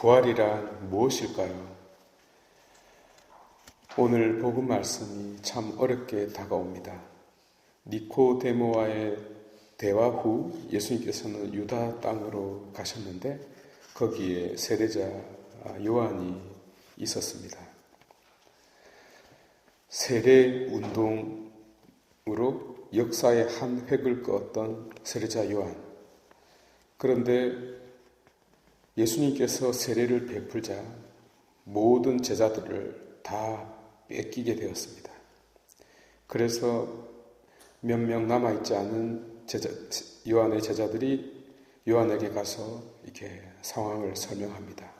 부활이란 무엇일까요? 오늘 복음 말씀이 참 어렵게 다가옵니다. 니코데모와의 대화 후 예수님께서는 유다 땅으로 가셨는데 거기에 세례자 요한이 있었습니다. 세례 운동으로 역사의 한 획을 그었던 세례자 요한. 그런데 예수님께서 세례를 베풀자 모든 제자들을 다 뺏기게 되었습니다. 그래서 몇 명 남아있지 않은 제자, 요한의 제자들이 요한에게 가서 이렇게 상황을 설명합니다.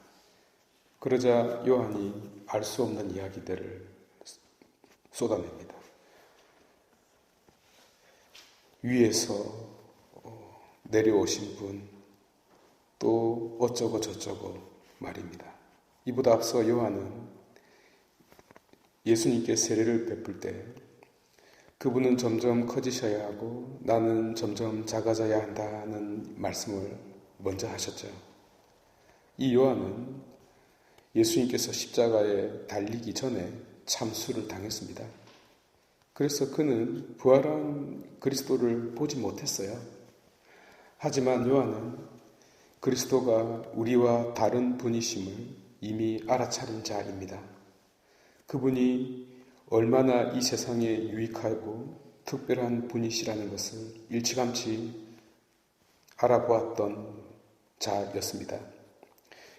그러자 요한이 알 수 없는 이야기들을 쏟아냅니다. 위에서 어, 내려오신 분, 또 어쩌고 저쩌고 말입니다. 이보다 앞서 요한은 예수님께 세례를 베풀 때 그분은 점점 커지셔야 하고 나는 점점 작아져야 한다는 말씀을 먼저 하셨죠. 이 요한은 예수님께서 십자가에 달리기 전에 참수를 당했습니다. 그래서 그는 부활한 그리스도를 보지 못했어요. 하지만 요한은 그리스도가 우리와 다른 분이심을 이미 알아차린 자입니다. 그분이 얼마나 이 세상에 유익하고 특별한 분이시라는 것을 일찌감치 알아보았던 자였습니다.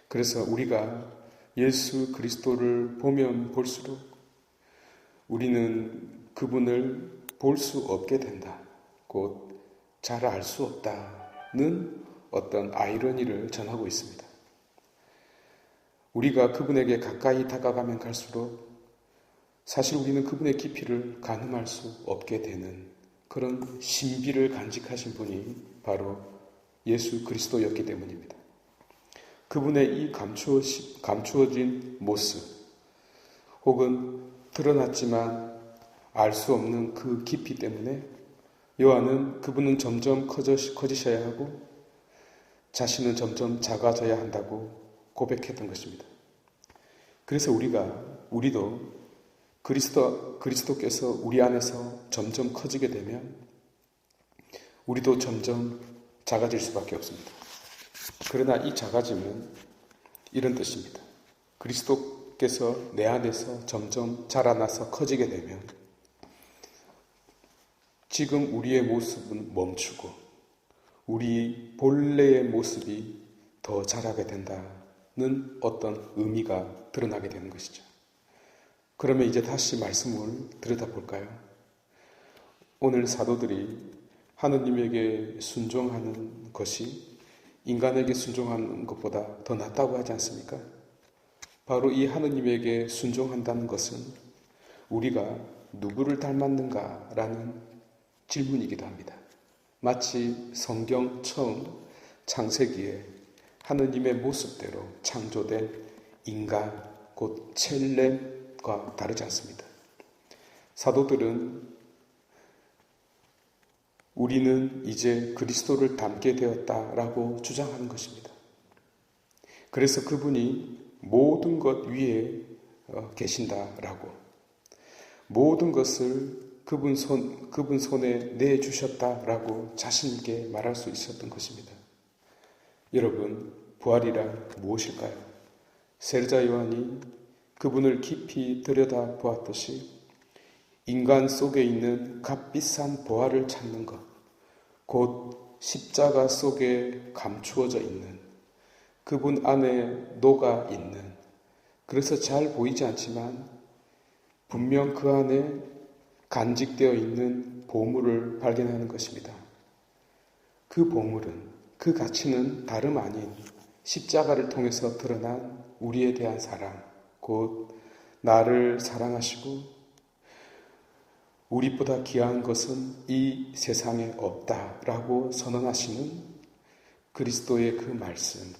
그래서 우리가 예수 그리스도를 보면 볼수록 우리는 그분을 볼 수 없게 된다. 곧 잘 알 수 없다는 어떤 아이러니를 전하고 있습니다. 우리가 그분에게 가까이 다가가면 갈수록 사실 우리는 그분의 깊이를 가늠할 수 없게 되는 그런 신비를 간직하신 분이 바로 예수 그리스도였기 때문입니다. 그분의 이 감추어, 감추어진 모습, 혹은 드러났지만 알 수 없는 그 깊이 때문에 요한은 그분은 점점 커지셔야 하고 자신은 점점 작아져야 한다고 고백했던 것입니다. 그래서 우리가, 우리도 그리스도, 그리스도께서 우리 안에서 점점 커지게 되면 우리도 점점 작아질 수밖에 없습니다. 그러나 이 작아짐은 이런 뜻입니다. 그리스도께서 내 안에서 점점 자라나서 커지게 되면 지금 우리의 모습은 멈추고 우리 본래의 모습이 더 자라게 된다는 어떤 의미가 드러나게 되는 것이죠. 그러면 이제 다시 말씀을 들여다볼까요? 오늘 사도들이 하느님에게 순종하는 것이 인간에게 순종하는 것보다 더 낫다고 하지 않습니까? 바로 이 하느님에게 순종한다는 것은 우리가 누구를 닮았는가라는 질문이기도 합니다. 마치 성경 처음 창세기에 하느님의 모습대로 창조된 인간, 곧 첼렘과 다르지 않습니다. 사도들은 우리는 이제 그리스도를 닮게 되었다라고 주장하는 것입니다. 그래서 그분이 모든 것 위에 어, 계신다라고 모든 것을 그분 손, 그분 손에 내주셨다라고 자신있게 말할 수 있었던 것입니다. 여러분, 부활이란 무엇일까요? 세르자 요한이 그분을 깊이 들여다 보았듯이 인간 속에 있는 값비싼 보화를 찾는 것, 곧 십자가 속에 감추어져 있는 그분 안에 녹아 있는 그래서 잘 보이지 않지만 분명 그 안에 간직되어 있는 보물을 발견하는 것입니다. 그 보물은 그 가치는 다름 아닌 십자가를 통해서 드러난 우리에 대한 사랑, 곧 나를 사랑하시고 우리보다 귀한 것은 이 세상에 없다라고 선언하시는 그리스도의 그 말씀,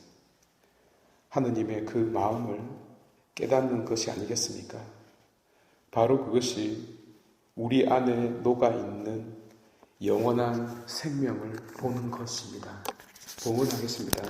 하느님의 그 마음을 깨닫는 것이 아니겠습니까? 바로 그것이 우리 안에 녹아 있는 영원한 생명을 보는 것입니다. 봉헌하겠습니다.